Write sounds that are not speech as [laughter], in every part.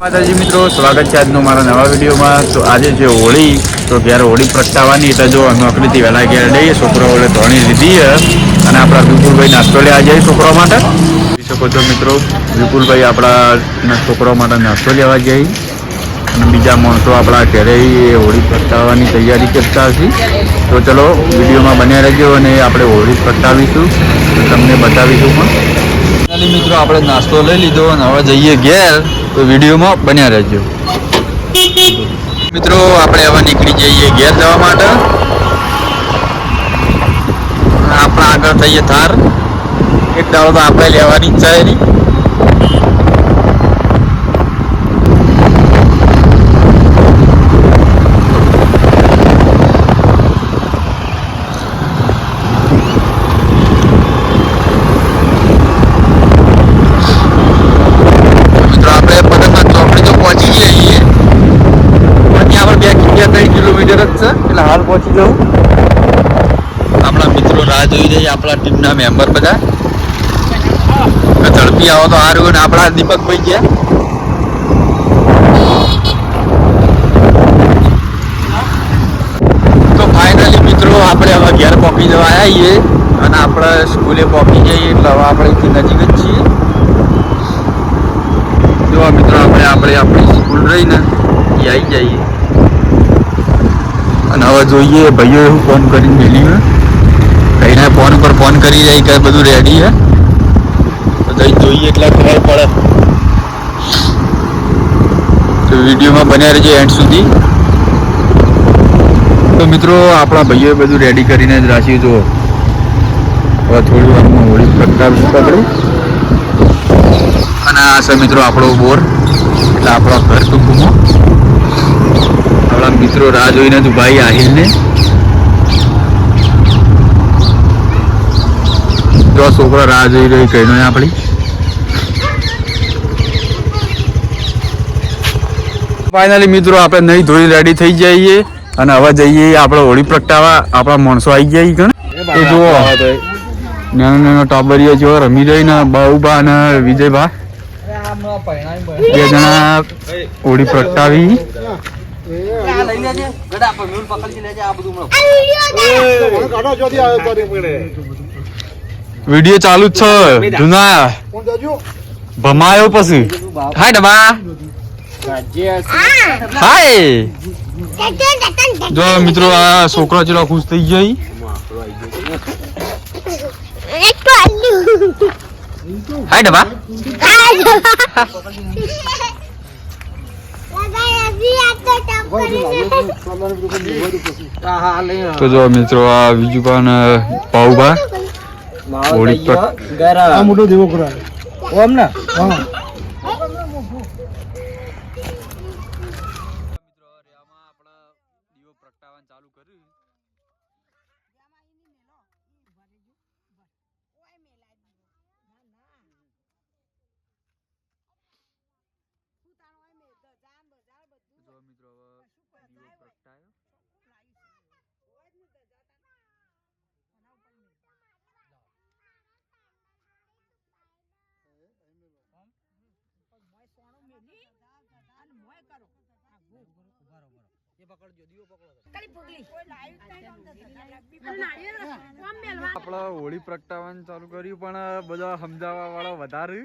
માતાજી મિત્રો, સ્વાગત છે આજનો મારા નવા વિડીયોમાં. તો આજે જે હોળી, તો જ્યારે હોળી પ્રગટાવવાની, એટલે જો નોકરીથી વહેલા ઘેર લઈએ એટલે ધોણી લીધી અને આપણા વિપુલભાઈ નાસ્તો લેવા જઈએ છોકરાઓ માટે. જોઈ શકો છો મિત્રો, વિપુલભાઈ આપણા છોકરાઓ માટે નાસ્તો લેવા જાય. અને બીજા માણસો આપણા ઘરે હોળી પ્રગટાવવાની તૈયારી કરતા હશે. તો ચલો, વિડીયોમાં બન્યા રહેજો અને આપણે હોળી પ્રગટાવીશું. તમને બતાવીશું પણ. મિત્રો, આપણે નાસ્તો લઈ લીધો અને હવે જઈએ ઘેર. તો વિડીયોમાં બન્યા રહેજો. મિત્રો, આપણે હવે નીકળી જઈએ ઘેર જવા માટે. આપણા આગળ થઈએ થાર એક દાડો તો આપણે લેવાની ઈચ્છા એની મિત્રો આપણે પતંગના ચોકડી તો પહોંચી ગયા છીએ પણ ત્યાં આપણે બે કિલોમીટર ત્રણ કિલોમીટર જ છે એટલે હાલ પહોંચી જવું આપણા મિત્રો રાહ જોઈ રહી આપણા ટીમના મેમ્બર બધા. ઝડપી આવો તો સારું ને આપણા દીપકભાઈ ગયા. તો ફાઇનલી મિત્રો આપણે હવે ઘેર પહોંચી જવા આવ્યા છીએ અને આપણે સ્કૂલે પહોંચી જઈએ એટલે હવે આપણે અહીંથી નજીક જ છીએ. જો મિત્રો આપણે આપણે આપણી સ્કૂલ રહીને એ આવી જઈએ. અને હવે જોઈએ. ભાઈઓ એવું ફોન કરીને મેલી ભાઈને ફોન પર ફોન કરી જાય કે બધું રેડી હે. તો જઈ જોઈએ એટલે ખબર પડે. તો વિડીયોમાં બન્યા રહેજો એન્ડ સુધી. તો મિત્રો, આપણા ભાઈઓએ બધું રેડી કરીને જ રાખ્યું જો હવે થોડી વારમાં હોળી પ્રગટાવીશું આપણે. અને આ છે મિત્રો આપણો બોર. એટલે આપણો ઘર ટૂંકમાં. આપણા મિત્રો રાહ જોઈને તું ભાઈ આહિરને. જો છોકરો રાહ જોઈ રહી કહીનો આપણી ફાઇનલી મિત્રો આપણે નહીં ધોઈ રેડી થઈ જઈએ અને હવે જઈએ આપણે હોળી પ્રગટાવા આપણા માણસો આવી જાય ગણ. એ જુઓ. નાનો નાનો ટાબરીઓ જો રમી રહી ને બાઉબા અને વિજયભા. બે જણા હોળી પ્રગટાવી. વીડિયો ચાલુ જ છે. જુના. ભમાયો પછી. હાય ડબા હાય. જો મિત્રો આ છોકરા ચેલા ખુશ થઈ જાય હાય ડબા [laughs] તો જો મિત્રો આ બીજું પણ પાઉભા. હોળી પર મોટો દેવો કરાય ઓમ ને? હા. આપણે હોળી પ્રગટાવવાનું ચાલુ કર્યું પણ બધા સમજાવવા વાળા વધારે.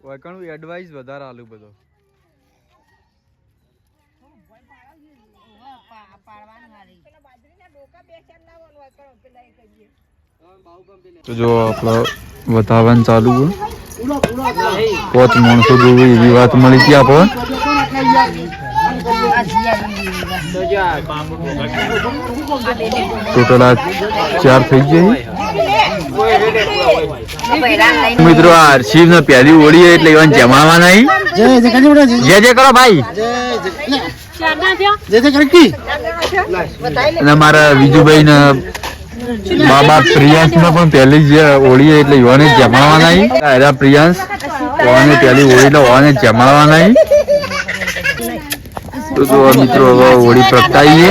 વૈકણું એડવાઇસ વધારે આલું બધો. તો જો આપણે બતાવવાનું ચાલુ પોત માણસો જોવી એવી વાત મળી હતી આપણે. ટોટલ આ ચાર થઈ ગઈ મિત્રો આ હર્ષિવ ને પહેલી ઓળી એટલે એવા જમાવા નહીં જે જે કરો ભાઈ. અને મારા વિજુભાઈ ને મા બાપ પ્રિયાંશ ને પણ પહેલી જે હોળી એટલે યોને જમાડવા નહીં. અરે પ્રિયાંશ ઓને પહેલી હોળી એટલે ઓને જમાડવા નહીં. તો જો મિત્રો, હવે હોળી પ્રગટાવીએ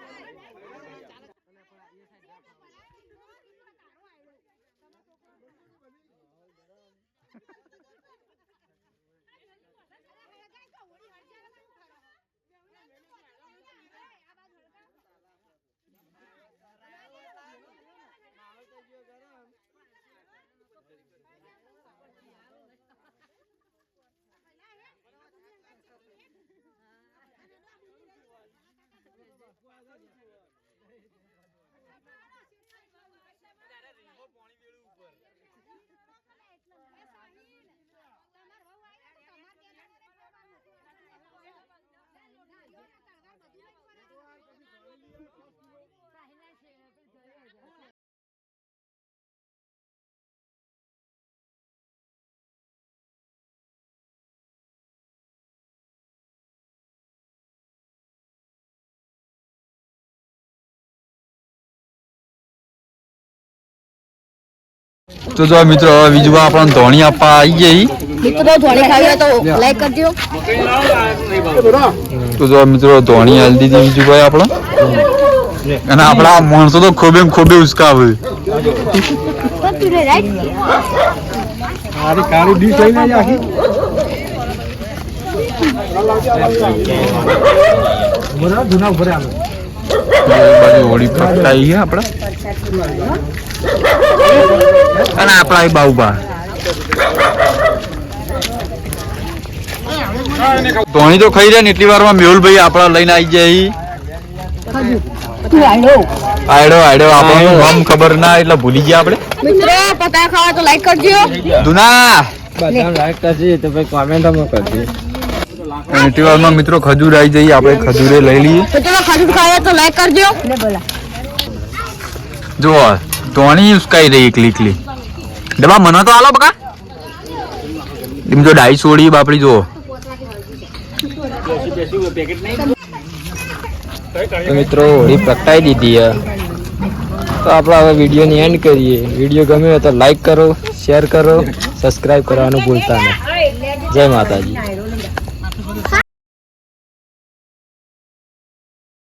[laughs] [laughs] ગરમ તો જો મિત્રો હવે બીજું આપણને ધોણી આપવા આવી ગઈ. મિત્રો ધોણી ખાવી તો લાઈક કરજો. તો જો મિત્રો ધોણી હાલ દીધી બીજું ભાઈ આપણો. અને આપણા માણસો તો ખોબે એમ ખોબે ઉસકાવે જૂના આવે બાજુ હોળી પ્રગટાઈ છે આપણે. અને આપણા એ બાઉબા. ધોણી તો ખાઈ રહ્યા ને એટલી વારમાં મેહુલભાઈ આપણા લઈને આવી જાય આડો આપણને ખબર ના એટલે ભૂલી ગયા આપણે. મિત્રો પતા ખાવા તો લાઈક કરજો. દુના. બધા લાઈક કરજે તો ભાઈ કોમેન્ટમાં કરજે એટલી વારમાં મિત્રો ખજૂર આવી જઈએ આપણે ખજૂરે લઈ લઈએ. મિત્રો ખજૂર તો લાઈક કરજો. ને બોલા. જો ધોણી ઉસકાઈ રહી એકલી એકલી. ડબ્બા મને તો આલો બકા. એમ જો ડાઈ છોડી બાપડી જો તો મિત્રો હોળી પ્રગટાઈ દીધી તો આપણે હવે વિડીયોની એન્ડ કરીએ. વીડિયો ગમ્યો હોય તો લાઈક કરો શેર કરો સબસ્ક્રાઈબ કરવાનું ભૂલતા નહીં. જય માતાજી.